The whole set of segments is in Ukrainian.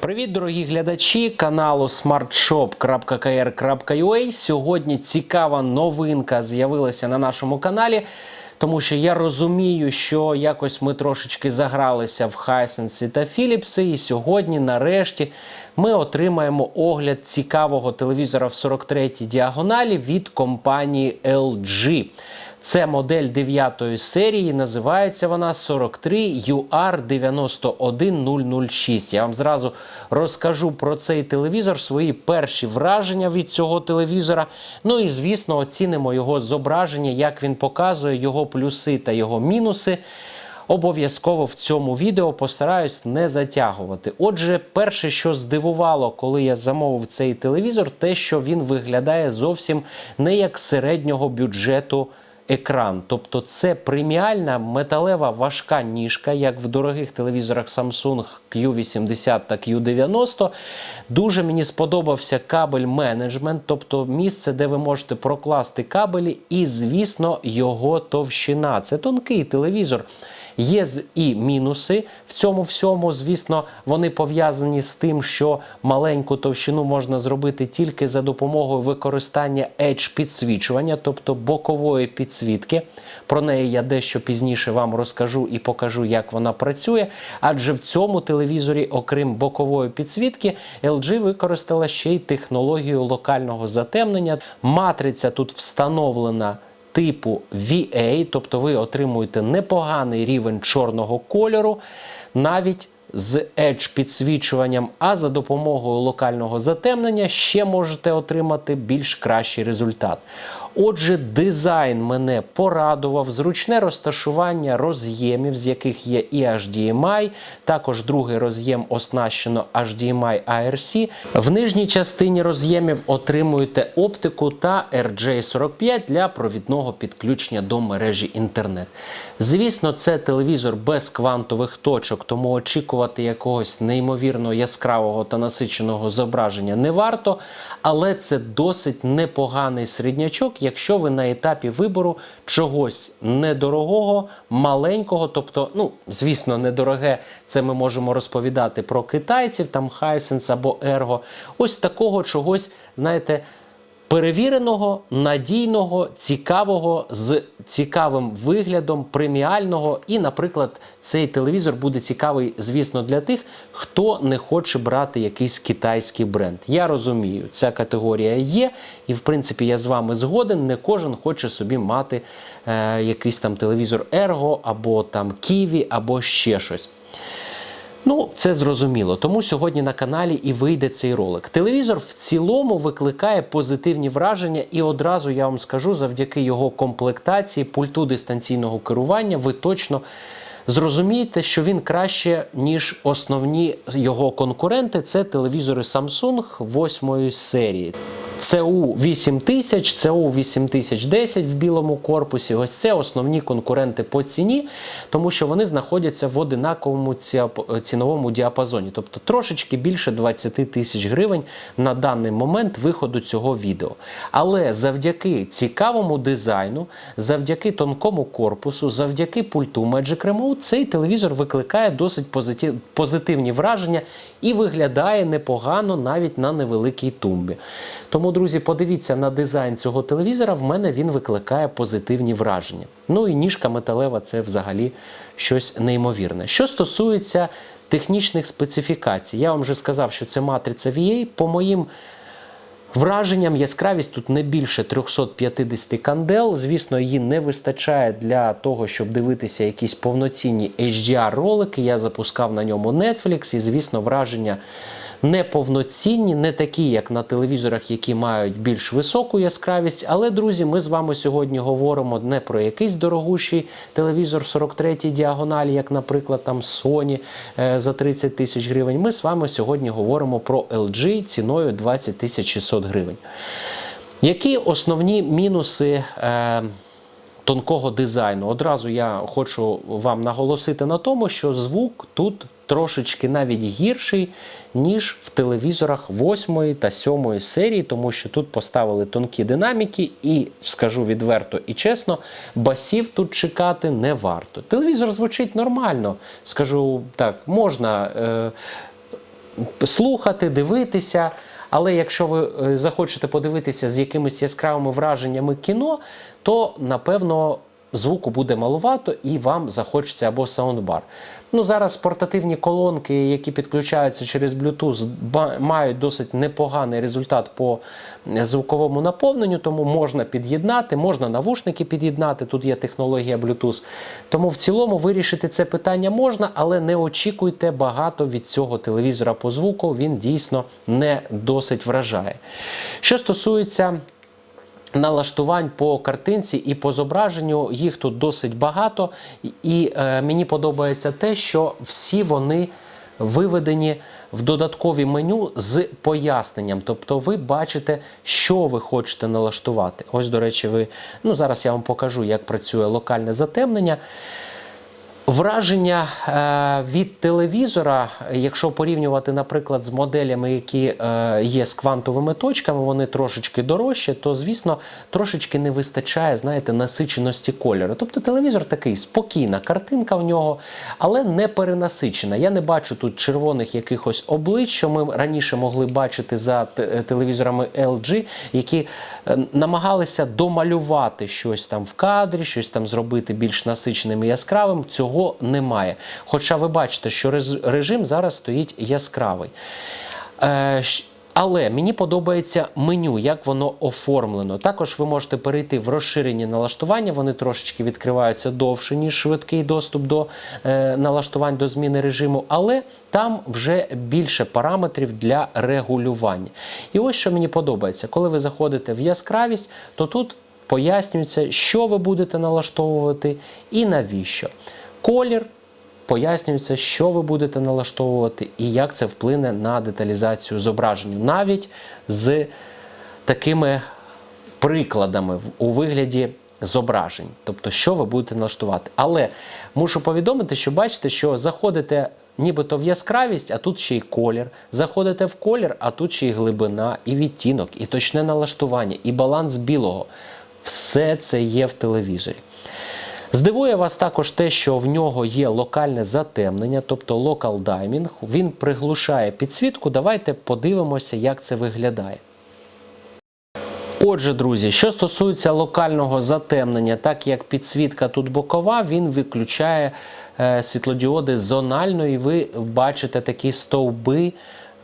Привіт, дорогі глядачі каналу smartshop.kr.ua. Сьогодні цікава новинка з'явилася на нашому каналі, тому що я розумію, що якось ми трошечки загралися в Hisense та Philips, і сьогодні, нарешті, ми отримаємо огляд цікавого телевізора в 43-й діагоналі від компанії LG. Це модель 9 серії, називається вона 43 UR91006. Я вам зразу розкажу про цей телевізор, свої перші враження від цього телевізора. Ну і звісно, оцінимо його зображення, як він показує його плюси та його мінуси. Обов'язково в цьому відео постараюсь не затягувати. Отже, перше, що здивувало, коли я замовив цей телевізор, те, що він виглядає зовсім не як середнього бюджету екран. Тобто це преміальна металева важка ніжка, як в дорогих телевізорах Samsung Q80 та Q90. Дуже мені сподобався кабель менеджмент, тобто місце, де ви можете прокласти кабелі, і, звісно, його товщина. Це тонкий телевізор. Є і мінуси в цьому всьому. Звісно, вони пов'язані з тим, що маленьку товщину можна зробити тільки за допомогою використання edge підсвічування, тобто бокової підсвітки. Про неї я дещо пізніше вам розкажу і покажу, як вона працює. Адже в цьому телевізорі, окрім бокової підсвітки, LG використала ще й технологію локального затемнення. Матриця тут встановлена типу VA, тобто ви отримуєте непоганий рівень чорного кольору, навіть з edge підсвічуванням, а за допомогою локального затемнення ще можете отримати більш кращий результат. Отже, дизайн мене порадував, зручне розташування роз'ємів, з яких є і HDMI, також другий роз'єм оснащено HDMI ARC. В нижній частині роз'ємів отримуєте оптику та RJ45 для провідного підключення до мережі інтернет. Звісно, це телевізор без квантових точок, тому очікувати якогось неймовірно яскравого та насиченого зображення не варто, але це досить непоганий середнячок, якщо ви на етапі вибору чогось недорогого, маленького, тобто, ну, звісно, недороге, це ми можемо розповідати про китайців, там Хайсенс або Ерго, ось такого чогось, знаєте, перевіреного, надійного, цікавого, з цікавим виглядом, преміального. І, наприклад, цей телевізор буде цікавий, звісно, для тих, хто не хоче брати якийсь китайський бренд. Я розумію, ця категорія є, і в принципі я з вами згоден. Не кожен хоче собі мати е, якийсь там телевізор Ergo, або там Kiwi, або ще щось. Ну, це зрозуміло. Тому сьогодні на каналі і вийде цей ролик. Телевізор в цілому викликає позитивні враження, і одразу я вам скажу, завдяки його комплектації, пульту дистанційного керування, ви точно зрозумієте, що він краще, ніж основні його конкуренти. Це телевізори Samsung 8 серії. ЦУ 8000, ЦУ 8010 в білому корпусі. Ось це основні конкуренти по ціні, тому що вони знаходяться в одинаковому ціновому діапазоні, тобто трошечки більше 20 тисяч гривень на даний момент виходу цього відео. Але завдяки цікавому дизайну, завдяки тонкому корпусу, завдяки пульту Magic Remote, цей телевізор викликає досить позитивні враження і виглядає непогано навіть на невеликій тумбі. Тому, друзі, подивіться на дизайн цього телевізора. В мене він викликає позитивні враження. Ну і ніжка металева це взагалі щось неймовірне. Що стосується технічних специфікацій, я вам вже сказав, що це матриця VA. По моїм Враженням яскравість тут не більше 350 кандел. Звісно, її не вистачає для того, щоб дивитися якісь повноцінні HDR-ролики. Я запускав на ньому Netflix, і, звісно, враження неповноцінні, не такі, як на телевізорах, які мають більш високу яскравість. Але, друзі, ми з вами сьогодні говоримо не про якийсь дорогущий телевізор 43-й діагоналі, як, наприклад, там Sony е, за 30 тисяч гривень. Ми з вами сьогодні говоримо про LG ціною 20 600 гривень. Які основні мінуси е, тонкого дизайну? Одразу я хочу вам наголосити на тому, що звук тут трошечки навіть гірший, ніж в телевізорах 8 та 7 серії, тому що тут поставили тонкі динаміки, і скажу відверто і чесно, басів тут чекати не варто. Телевізор звучить нормально, скажу так, можна. Е, слухати, дивитися. Але якщо ви е, захочете подивитися з якимись яскравими враженнями кіно, то напевно звуку буде малувато і вам захочеться або саундбар. Ну зараз портативні колонки, які підключаються через Bluetooth, мають досить непоганий результат по е, звуковому наповненню, тому можна під'єднати, можна навушники під'єднати. Тут є технологія Bluetooth. Тому в цілому вирішити це питання можна, але не очікуйте багато від цього телевізора по звуку. Він дійсно не досить вражає. Що стосується налаштувань по картинці і по зображенню їх тут досить багато. І е, мені подобається те, що всі вони виведені в додаткові меню з поясненням. Тобто ви бачите, що ви хочете налаштувати. Ось, до речі, ви ну зараз я вам покажу, як працює локальне затемнення. Враження е, від телевізора, якщо порівнювати, наприклад, з моделями, які е, є з квантовими точками, вони трошечки дорожчі, то звісно трошечки не вистачає, знаєте, насиченості кольору. Тобто телевізор такий спокійна картинка в нього, але не перенасичена. Я не бачу тут червоних якихось облич, що ми раніше могли бачити за е, телевізорами LG, які намагалися домалювати щось там в кадрі, щось там зробити більш насиченим і яскравим. Цього немає. Хоча ви бачите, що режим зараз стоїть яскравий. Е, але мені подобається меню, як воно оформлено. Також ви можете перейти в розширені налаштування. Вони трошечки відкриваються довше, ніж швидкий доступ до е, налаштувань до зміни режиму, але там вже більше параметрів для регулювання. І ось що мені подобається, коли ви заходите в яскравість, то тут пояснюється, що ви будете налаштовувати і навіщо. Колір пояснюється, що ви будете налаштовувати і як це вплине на деталізацію зображення, навіть з такими прикладами у вигляді зображень, тобто, що ви будете налаштувати. Але мушу повідомити, що бачите, що заходите нібито в яскравість, а тут ще й колір. Заходите в колір, а тут ще й глибина, і відтінок, і точне налаштування, і баланс білого. Все це є в телевізорі. Здивує вас також те, що в нього є локальне затемнення, тобто local dimming. Він приглушає підсвітку. Давайте подивимося, як це виглядає. Отже, друзі, що стосується локального затемнення, так як підсвітка тут бокова, він виключає е, світлодіоди зонально, і ви бачите такі стовби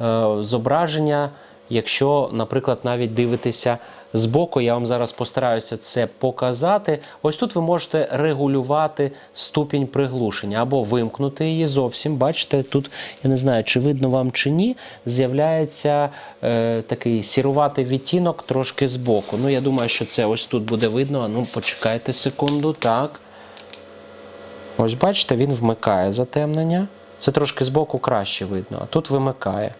е, зображення. Якщо, наприклад, навіть дивитеся збоку, я вам зараз постараюся це показати. Ось тут ви можете регулювати ступінь приглушення або вимкнути її зовсім. Бачите, тут я не знаю, чи видно вам чи ні, з'являється е, такий сіруватий відтінок трошки збоку. Ну, я думаю, що це ось тут буде видно. А ну, почекайте секунду, так. Ось бачите, він вмикає затемнення. Це трошки збоку краще видно, а тут вимикає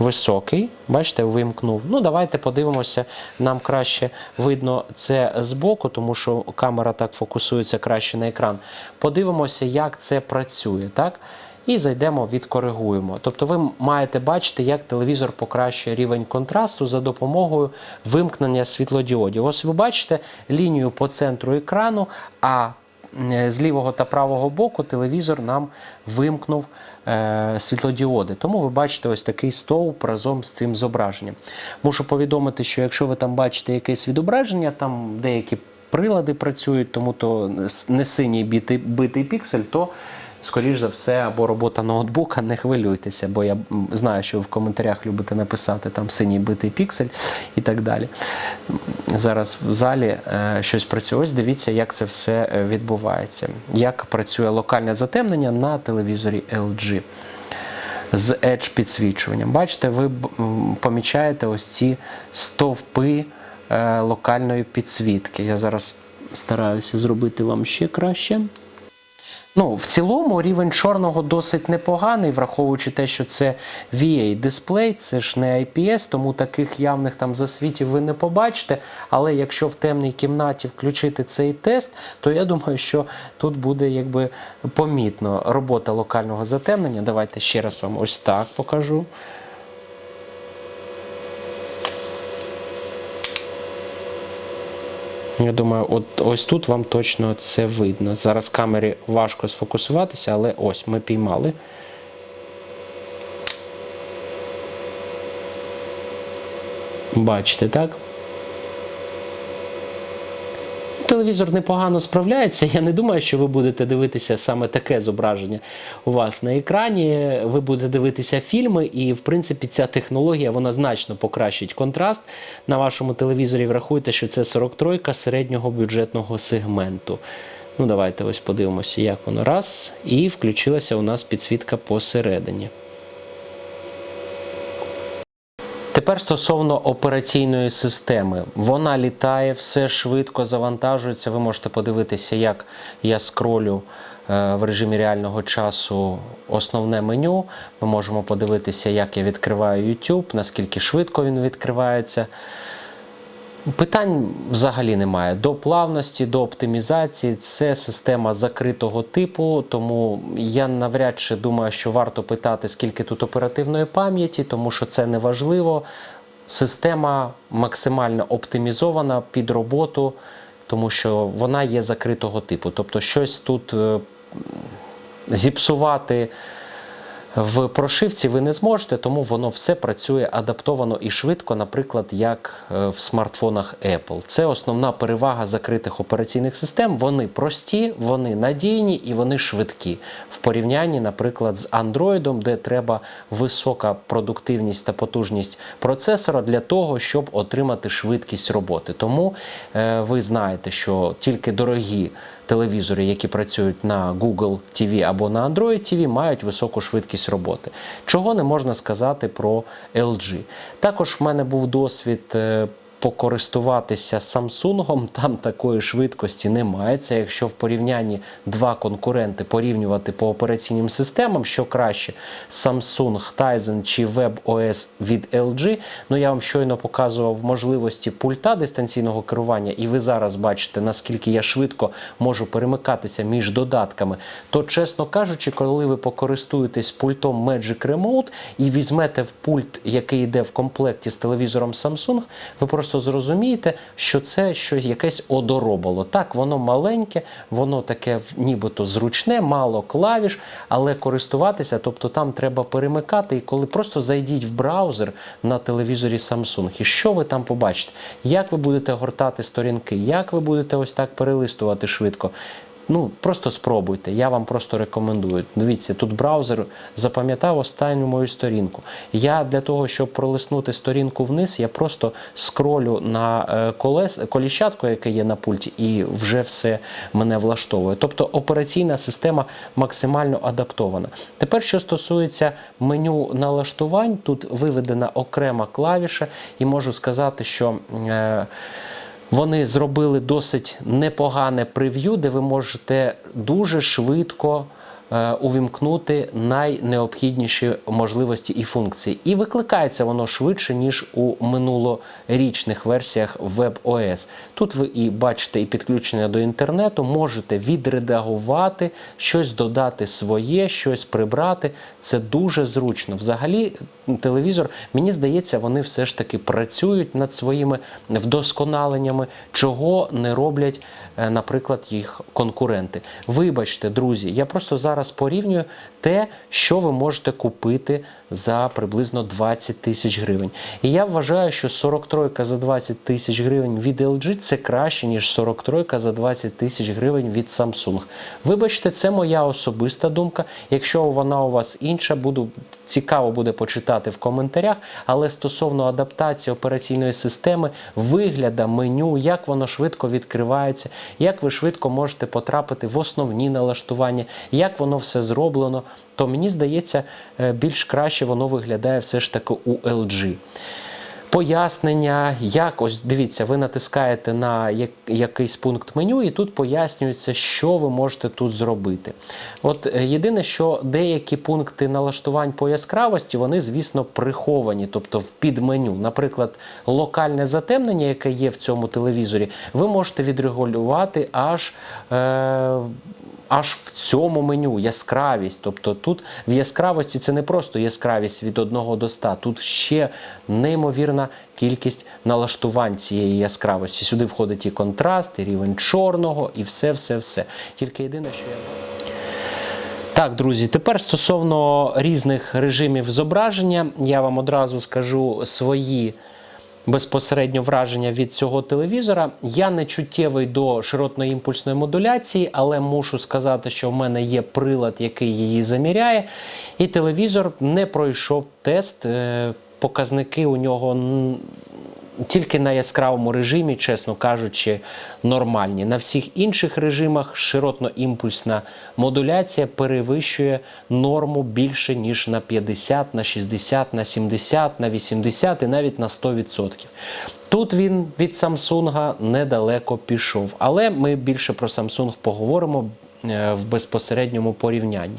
високий. Бачите, вимкнув. Ну, давайте подивимося. Нам краще видно це збоку, тому що камера так фокусується краще на екран. Подивимося, як це працює. так? І зайдемо, відкоригуємо. Тобто ви маєте бачити, як телевізор покращує рівень контрасту за допомогою вимкнення світлодіодів. Ось ви бачите лінію по центру екрану, а з лівого та правого боку телевізор нам вимкнув е, світлодіоди. Тому ви бачите ось такий стовп разом з цим зображенням. Мушу повідомити, що якщо ви там бачите якесь відображення, там деякі прилади працюють, тому то не синій битий, битий піксель, то скоріш за все, або робота ноутбука, не хвилюйтеся, бо я знаю, що ви в коментарях любите написати там синій битий піксель і так далі. Зараз в залі е, щось працює. Ось дивіться, як це все е, відбувається. Як працює локальне затемнення на телевізорі LG з Edge підсвічуванням. Бачите, ви помічаєте ось ці стовпи е, локальної підсвітки. Я зараз стараюся зробити вам ще краще. Ну, в цілому рівень чорного досить непоганий, враховуючи те, що це VA дисплей, це ж не IPS, тому таких явних там засвітів ви не побачите. Але якщо в темній кімнаті включити цей тест, то я думаю, що тут буде якби помітно робота локального затемнення. Давайте ще раз вам ось так покажу. Ну, я думаю, от ось тут вам точно це видно. Зараз камері важко сфокусуватися, але ось ми піймали. Бачите, так? Телевізор непогано справляється. Я не думаю, що ви будете дивитися саме таке зображення у вас на екрані. Ви будете дивитися фільми, і в принципі ця технологія вона значно покращить контраст на вашому телевізорі. Врахуйте, що це 43 середнього бюджетного сегменту. Ну, давайте ось подивимося, як воно раз. І включилася у нас підсвітка посередині. Тепер стосовно операційної системи, вона літає, все швидко завантажується. Ви можете подивитися, як я скролю е, в режимі реального часу основне меню. Ми можемо подивитися, як я відкриваю YouTube, наскільки швидко він відкривається. Питань взагалі немає. До плавності, до оптимізації це система закритого типу, тому я навряд чи думаю, що варто питати, скільки тут оперативної пам'яті, тому що це не важливо. Система максимально оптимізована під роботу, тому що вона є закритого типу. Тобто, щось тут е, зіпсувати в прошивці ви не зможете, тому воно все працює адаптовано і швидко, наприклад, як е, в смартфонах Apple. Це основна перевага закритих операційних систем. Вони прості, вони надійні і вони швидкі в порівнянні, наприклад, з Android, де треба висока продуктивність та потужність процесора для того, щоб отримати швидкість роботи. Тому е, ви знаєте, що тільки дорогі телевізори, які працюють на Google TV або на Android TV, мають високу швидкість роботи. Чого не можна сказати про LG. Також в мене був досвід. Покористуватися Samsung, там такої швидкості немає. Це якщо в порівнянні два конкуренти порівнювати по операційним системам, що краще Samsung, Tizen чи WebOS від LG. Ну я вам щойно показував можливості пульта дистанційного керування, і ви зараз бачите, наскільки я швидко можу перемикатися між додатками. То, чесно кажучи, коли ви покористуєтесь пультом Magic Remote і візьмете в пульт, який йде в комплекті з телевізором Samsung, ви просто зрозумієте, що це щось якесь одоробало. Так, воно маленьке, воно таке нібито зручне, мало клавіш, але користуватися, тобто там треба перемикати. І коли просто зайдіть в браузер на телевізорі Samsung, і що ви там побачите? Як ви будете гортати сторінки, як ви будете ось так перелистувати швидко? Ну, просто спробуйте, я вам просто рекомендую. Дивіться, тут браузер запам'ятав останню мою сторінку. Я для того, щоб пролиснути сторінку вниз, я просто скролю на е, колес, коліщатку, яке є на пульті, і вже все мене влаштовує. Тобто операційна система максимально адаптована. Тепер, що стосується меню налаштувань, тут виведена окрема клавіша, і можу сказати, що. Е, вони зробили досить непогане прев'ю, де ви можете дуже швидко увімкнути найнеобхідніші можливості і функції. І викликається воно швидше, ніж у минулорічних версіях WebOS. Тут ви і бачите і підключення до інтернету, можете відредагувати, щось додати своє, щось прибрати. Це дуже зручно. Взагалі, телевізор, мені здається, вони все ж таки працюють над своїми вдосконаленнями, чого не роблять, е, наприклад, їх конкуренти. Вибачте, друзі, я просто зараз порівнюю те, що ви можете купити за приблизно 20 тисяч гривень. І я вважаю, що 43 за 20 тисяч гривень від LG це краще, ніж 43 за 20 тисяч гривень від Samsung. Вибачте, це моя особиста думка. Якщо вона у вас інша, буду цікаво буде почитати в коментарях. Але стосовно адаптації операційної системи, вигляда меню, як воно швидко відкривається, як ви швидко можете потрапити в основні налаштування, як воно все зроблено, то мені здається, е, більш краще воно виглядає все ж таки у LG. Пояснення, як ось дивіться, ви натискаєте на як- якийсь пункт меню, і тут пояснюється, що ви можете тут зробити. От е, єдине, що деякі пункти налаштувань по яскравості, вони, звісно, приховані, тобто в підменю. Наприклад, локальне затемнення, яке є в цьому телевізорі, ви можете відрегулювати аж. Е- аж в цьому меню яскравість. Тобто тут в яскравості це не просто яскравість від 1 до 100, тут ще неймовірна кількість налаштувань цієї яскравості. Сюди входить і контраст, і рівень чорного, і все, все, все. Тільки єдине, що я. Так, друзі, тепер стосовно різних режимів зображення, я вам одразу скажу свої безпосередньо враження від цього телевізора. Я не чуттєвий до широтної імпульсної модуляції, але мушу сказати, що в мене є прилад, який її заміряє, і телевізор не пройшов тест. Е, Показники у нього тільки на яскравому режимі, чесно кажучи, нормальні. На всіх інших режимах широтно-імпульсна модуляція перевищує норму більше ніж на 50, на 60, на 70, на 80 і навіть на 100%. Тут він від Samsung недалеко пішов, але ми більше про Samsung поговоримо в безпосередньому порівнянні.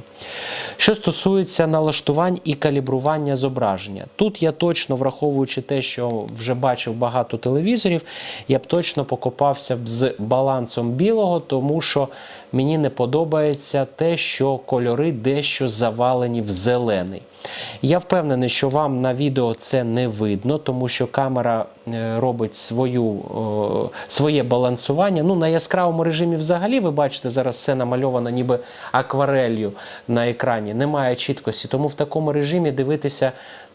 Що стосується налаштувань і калібрування зображення, тут я точно враховуючи те, що вже бачив багато телевізорів, я б точно покопався б з балансом білого, тому що мені не подобається те, що кольори дещо завалені в зелений. Я впевнений, що вам на відео це не видно, тому що камера е, робить свою, своє балансування. Ну, на яскравому режимі взагалі ви бачите, зараз все намальовано ніби акварелью на екрані. Немає чіткості, тому в такому режимі дивитися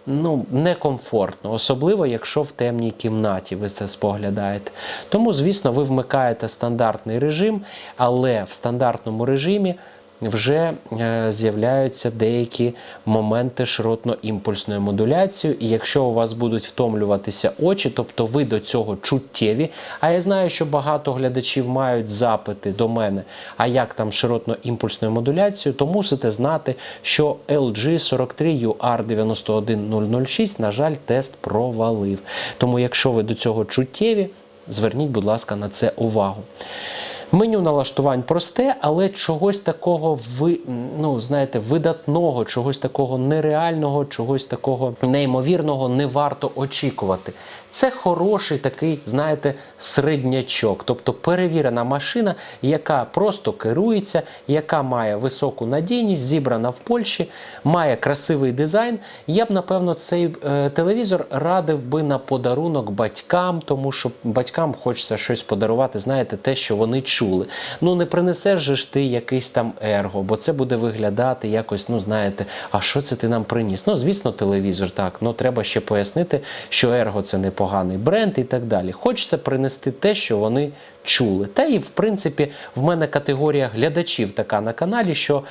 ну, некомфортно, особливо якщо в темній кімнаті ви це споглядаєте. Тому, звісно, ви вмикаєте стандартний режим, але в стандартному режимі вже е, з'являються деякі моменти широтно-імпульсної модуляції. І якщо у вас будуть втомлюватися очі, тобто ви до цього чуттєві. А я знаю, що багато глядачів мають запити до мене, а як там широтно-імпульсною модуляцією, то мусите знати, що LG 43 UR91006, на жаль, тест провалив. Тому, якщо ви до цього чуттєві, зверніть, будь ласка, на це увагу. Меню налаштувань просте, але чогось такого ви, ну, знаєте, видатного, чогось такого нереального, чогось такого неймовірного не варто очікувати. Це хороший такий, знаєте, середнячок, тобто перевірена машина, яка просто керується, яка має високу надійність, зібрана в Польщі, має красивий дизайн. Я б, напевно, цей е, телевізор радив би на подарунок батькам, тому що батькам хочеться щось подарувати, знаєте, те, що вони чули. Ну не принесеш же ж ти якийсь там ерго, бо це буде виглядати якось, ну знаєте, а що це ти нам приніс? Ну, звісно, телевізор так. Ну треба ще пояснити, що ерго це непоганий бренд і так далі. Хочеться принести те, що вони чули. Та і в принципі в мене категорія глядачів така на каналі, що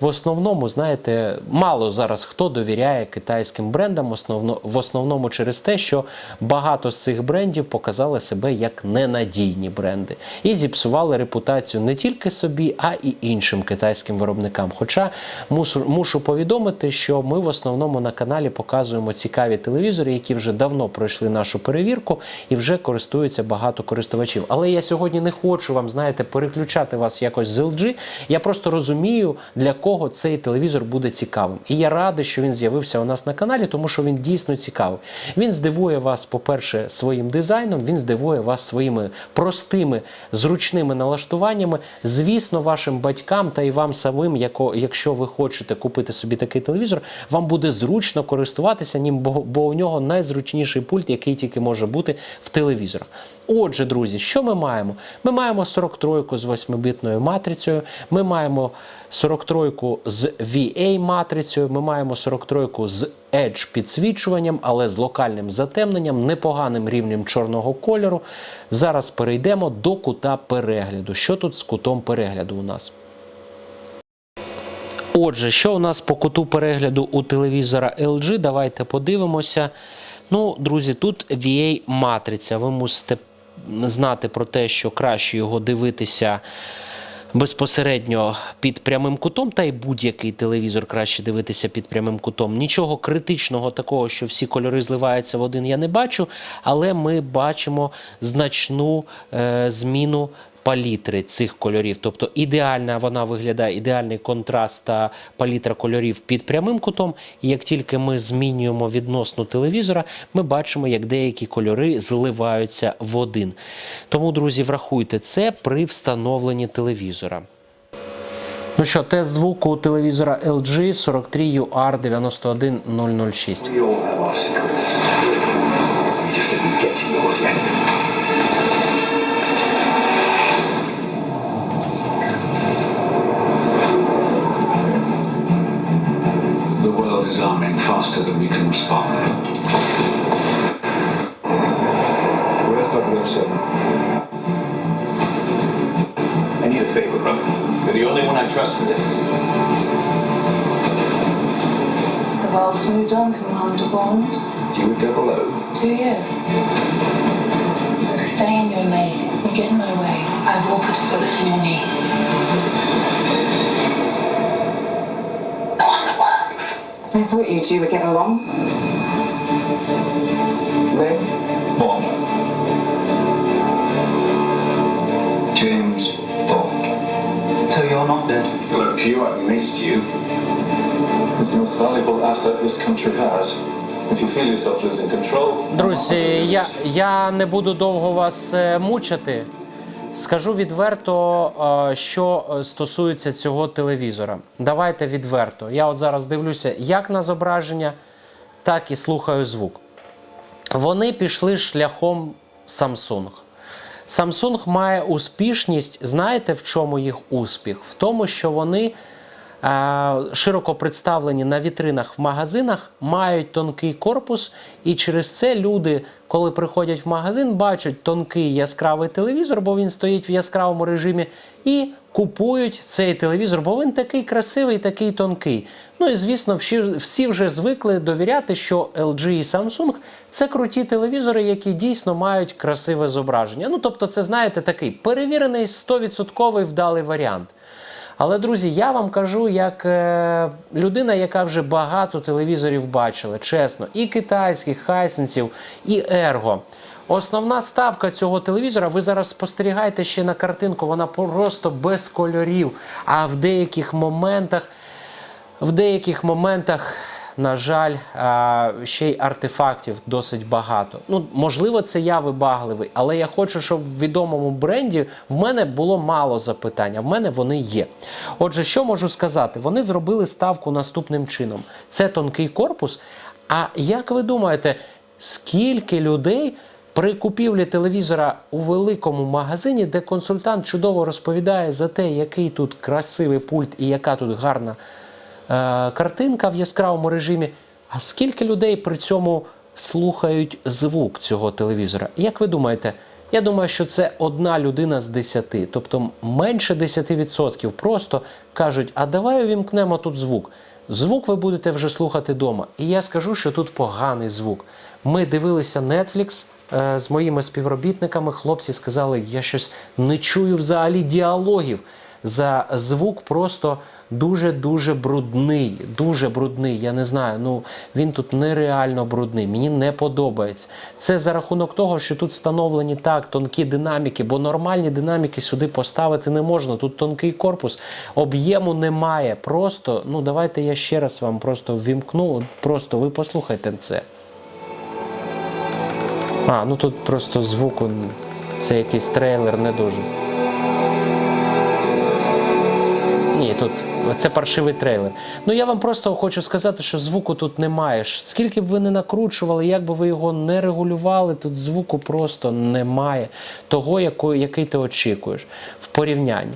в основному, знаєте, мало зараз хто довіряє китайським брендам, основно, в основному через те, що багато з цих брендів показали себе як ненадійні бренди і зіпсували репутацію не тільки собі, а і іншим китайським виробникам. Хоча мушу, мушу повідомити, що ми в основному на каналі показуємо цікаві телевізори, які вже давно пройшли нашу перевірку і вже користуються багато користувачів. Але я сьогодні не хочу вам, знаєте, переключати вас якось з LG. Я просто розумію, для кого цей телевізор буде цікавим. І я радий, що він з'явився у нас на каналі, тому що він дійсно цікавий. Він здивує вас, по-перше, своїм дизайном, він здивує вас своїми простими, зручними налаштуваннями. Звісно, вашим батькам та і вам самим, якщо ви хочете купити собі такий телевізор, вам буде зручно користуватися ним, бо у нього найзручніший пульт, який тільки може бути в телевізорах. Отже, друзі, що ми маємо? Ми маємо 43 з 8-бітною матрицею, ми маємо 43 з VA матрицею, ми маємо 43 з Edge підсвічуванням, але з локальним затемненням, непоганим рівнем чорного кольору. Зараз перейдемо до кута перегляду. Що тут з кутом перегляду у нас? Отже, що у нас по куту перегляду у телевізора LG? Давайте подивимося. Ну, друзі, тут VA-матриця. Ви мусите знати про те, що краще його дивитися безпосередньо під прямим кутом, та й будь-який телевізор краще дивитися під прямим кутом. Нічого критичного такого, що всі кольори зливаються в один, я не бачу, але ми бачимо значну е, зміну палітри цих кольорів. Тобто ідеальна вона виглядає, ідеальний контраст та палітра кольорів під прямим кутом. І як тільки ми змінюємо відносно телевізора, ми бачимо, як деякі кольори зливаються в один. Тому, друзі, врахуйте це при встановленні телевізора. Ну що, тест звуку телевізора LG 43 this. The world's moved on, Commander Bond. Do you double O? Two years. So stay in your lane. You get in my way. I will put a bullet in your knee. The one that works. I thought you two would get along. Missed you. It's the most valuable asset this country has. Друзі, я, я не буду довго вас е, мучити. Скажу відверто, е, що е, стосується цього телевізора. Давайте відверто. Я от зараз дивлюся як на зображення, так і слухаю звук. Вони пішли шляхом Samsung. Samsung має успішність. Знаєте, в чому їх успіх? В тому, що вони широко представлені на вітринах в магазинах, мають тонкий корпус, і через це люди, коли приходять в магазин, бачать тонкий яскравий телевізор, бо він стоїть в яскравому режимі, і купують цей телевізор, бо він такий красивий, такий тонкий. Ну і звісно, всі, вже звикли довіряти, що LG і Samsung це круті телевізори, які дійсно мають красиве зображення. Ну тобто, це знаєте такий перевірений 100% вдалий варіант. Але, друзі, я вам кажу, як е, людина, яка вже багато телевізорів бачила, чесно, і китайських, хайсенсів, і ерго. Основна ставка цього телевізора, ви зараз спостерігаєте ще на картинку, вона просто без кольорів. А в деяких моментах, в деяких моментах, на жаль, ще й артефактів досить багато. Ну, можливо, це я вибагливий, але я хочу, щоб в відомому бренді в мене було мало запитань, а в мене вони є. Отже, що можу сказати? Вони зробили ставку наступним чином: це тонкий корпус. А як ви думаєте, скільки людей при купівлі телевізора у великому магазині, де консультант чудово розповідає за те, який тут красивий пульт і яка тут гарна картинка в яскравому режимі. А скільки людей при цьому слухають звук цього телевізора? Як ви думаєте? Я думаю, що це одна людина з десяти, тобто менше 10% просто кажуть, а давай увімкнемо тут звук. Звук ви будете вже слухати вдома. І я скажу, що тут поганий звук. Ми дивилися Netflix е, з моїми співробітниками. Хлопці сказали, я щось не чую взагалі діалогів. За звук просто дуже-дуже брудний. Дуже брудний. Я не знаю. Ну він тут нереально брудний. Мені не подобається. Це за рахунок того, що тут встановлені так тонкі динаміки, бо нормальні динаміки сюди поставити не можна. Тут тонкий корпус, об'єму немає. Просто, ну давайте я ще раз вам просто ввімкну. Просто ви послухайте це. А, ну тут просто звуку. Це якийсь трейлер не дуже. Ні, тут це паршивий трейлер. Ну я вам просто хочу сказати, що звуку тут немає. Скільки б ви не накручували, як би ви його не регулювали, тут звуку просто немає того, який ти очікуєш в порівнянні.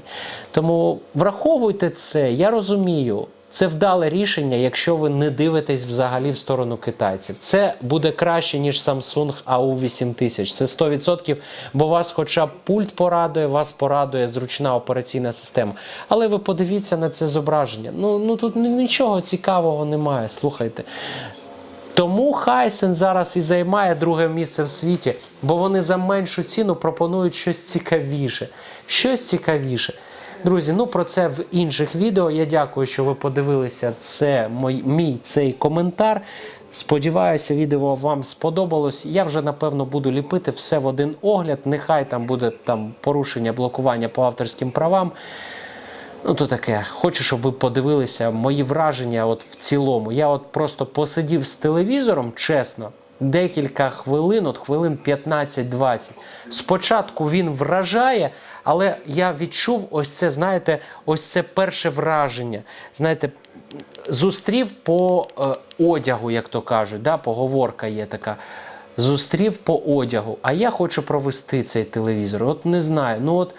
Тому враховуйте це, я розумію. Це вдале рішення, якщо ви не дивитесь взагалі в сторону китайців. Це буде краще, ніж Samsung AU8000. Це 100%, бо вас хоча б пульт порадує, вас порадує зручна операційна система. Але ви подивіться на це зображення. Ну, ну тут нічого цікавого немає. Слухайте. Тому Хайсен зараз і займає друге місце в світі, бо вони за меншу ціну пропонують щось цікавіше. Щось цікавіше. Друзі, ну про це в інших відео. Я дякую, що ви подивилися це мой, мій цей коментар. Сподіваюся, відео вам сподобалось. Я вже напевно буду ліпити все в один огляд. Нехай там буде там порушення блокування по авторським правам. Ну, то таке. Хочу, щоб ви подивилися мої враження от в цілому. Я от просто посидів з телевізором, чесно, декілька хвилин, от хвилин 15-20. Спочатку він вражає, але я відчув ось це, знаєте, ось це перше враження. Знаєте, зустрів по е, одягу, як то кажуть, да, поговорка є така. Зустрів по одягу, а я хочу провести цей телевізор. От не знаю. Ну от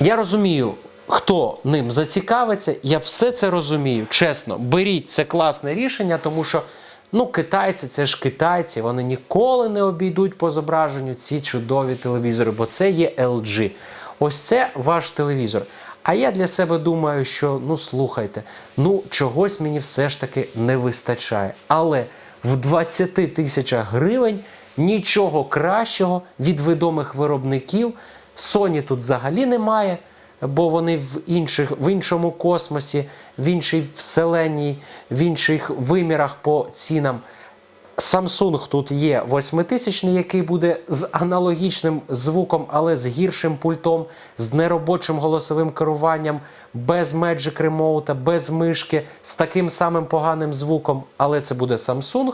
я розумію, хто ним зацікавиться. Я все це розумію. Чесно, беріть це класне рішення, тому що Ну, китайці, це ж китайці, вони ніколи не обійдуть по зображенню ці чудові телевізори, бо це є LG. Ось це ваш телевізор. А я для себе думаю, що ну слухайте, ну чогось мені все ж таки не вистачає. Але в 20 тисячах гривень нічого кращого від відомих виробників. Sony тут взагалі немає, бо вони в інших в іншому космосі, в іншій вселенній, в інших вимірах по цінам. Samsung тут є 8000, який буде з аналогічним звуком, але з гіршим пультом, з неробочим голосовим керуванням, без Magic Remote, без мишки, з таким самим поганим звуком, але це буде Samsung.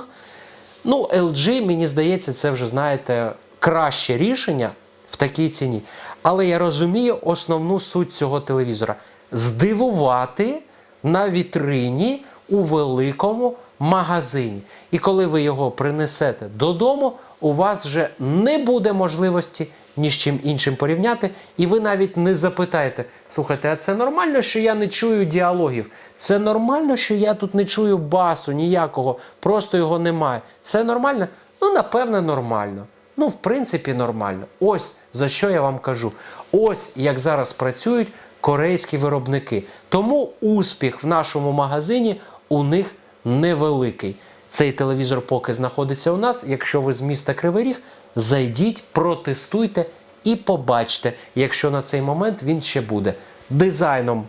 Ну, LG, мені здається, це вже, знаєте, краще рішення в такій ціні. Але я розумію основну суть цього телевізора: здивувати на вітрині у великому магазині. І коли ви його принесете додому, у вас вже не буде можливості ні з чим іншим порівняти, і ви навіть не запитаєте: слухайте, а це нормально, що я не чую діалогів? Це нормально, що я тут не чую басу ніякого, просто його немає. Це нормально? Ну, напевне, нормально. Ну, в принципі, нормально. Ось за що я вам кажу. Ось як зараз працюють корейські виробники. Тому успіх в нашому магазині у них невеликий. Цей телевізор поки знаходиться у нас. Якщо ви з міста Кривий Ріг, зайдіть, протестуйте і побачте, якщо на цей момент він ще буде. Дизайном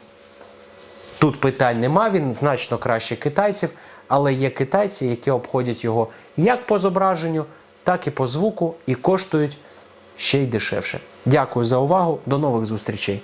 Тут питань нема, він значно краще китайців, але є китайці, які обходять його як по зображенню, так і по звуку, і коштують ще й дешевше. Дякую за увагу, до нових зустрічей.